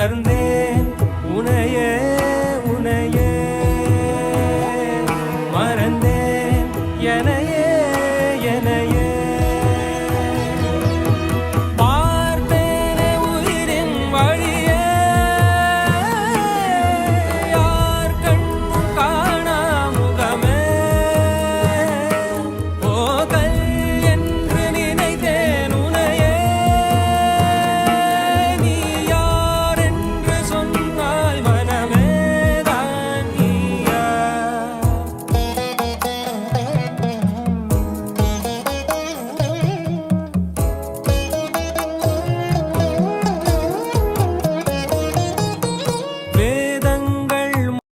verdi